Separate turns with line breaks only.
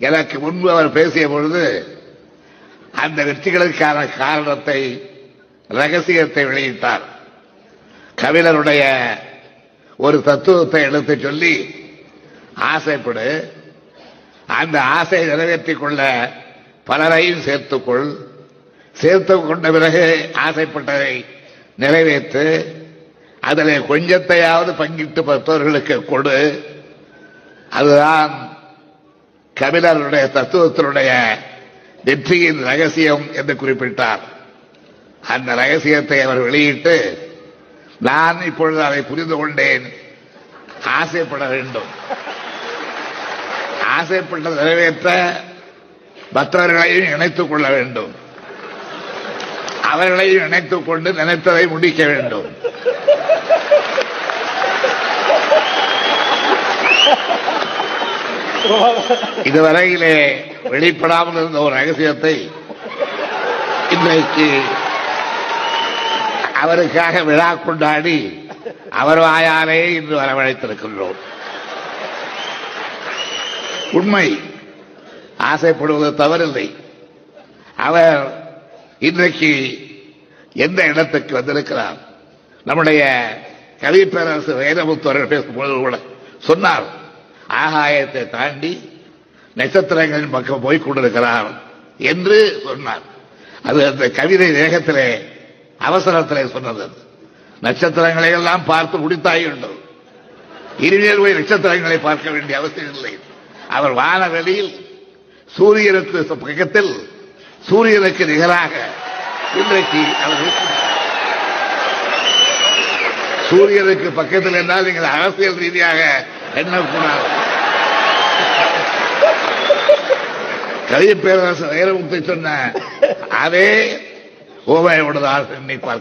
எனக்கு முன்பு அவர் பேசிய பொழுது அந்த வெற்றிகளுக்கான காரணத்தை ரகசியத்தை வெளியிட்டார். கவிஞருடைய ஒரு தத்துவத்தை எடுத்து சொல்லி ஆசைப்படு அந்த ஆசையை நிறைவேற்றிக் கொள்ள பலரையும் சேர்த்துக்கொள். சேர்த்து கொண்ட பிறகு ஆசைப்பட்டதை நிறைவேற்று. அதில் கொஞ்சத்தையாவது பங்கிட்டு பத்தவர்களுக்கு கொடு. அதுதான் கபிலருடைய தத்துவத்தினுடைய வெற்றியின் ரகசியம் என்று குறிப்பிட்டார். அந்த ரகசியத்தை அவர் வெளியிட்டு நான் இப்பொழுது அதை புரிந்து கொண்டேன். ஆசைப்பட வேண்டும். ஆசைப்பட்ட நிறைவேற்ற மற்றவர்களையும் இணைத்துக் கொள்ள வேண்டும். அவர்களையும் இணைத்துக் கொண்டு நினைத்ததை முடிக்க வேண்டும். இதுவரையிலே வெளிப்படாமல் இருந்த ஒரு ரகசியத்தை இன்றைக்கு அவருக்காக விழா கொண்டாடி அவர் வாயாலே இன்று வரவழைத்திருக்கின்றோம். உண்மை ஆசைப்படுவது தவறில்லை. அவர் இன்றைக்கு எந்த இடத்துக்கு வந்திருக்கிறார்? நம்முடைய கவிப்பேரரசு பேரரசு பேசும்போது கூட சொன்னார் ஆகாயத்தை தாண்டி நட்சத்திரங்களின் பக்கம் போய் கொண்டிருக்கிறார் என்று சொன்னார். அது அந்த கவிதை வேகத்திலே அவசரத்திலே சொன்னது. நட்சத்திரங்களை எல்லாம் பார்த்து முடித்தாயுள்ளது இனிமேல் போய் நட்சத்திரங்களை பார்க்க வேண்டிய அவசியம் இல்லை. அவர் வானவெளியில் சூரியனுக்கு பக்கத்தில் சூரியனுக்கு நிகராக இன்றைக்கு அவர் சூரியனுக்கு பக்கத்தில் என்றால் நீங்கள் அரசியல் ரீதியாக என்ன எண்ணக்கூடாது கவிதை பேரரசர் வைரமுத்தை சொன்ன அதே ஓமையோடு ஆசை எண்ணி பார்க்க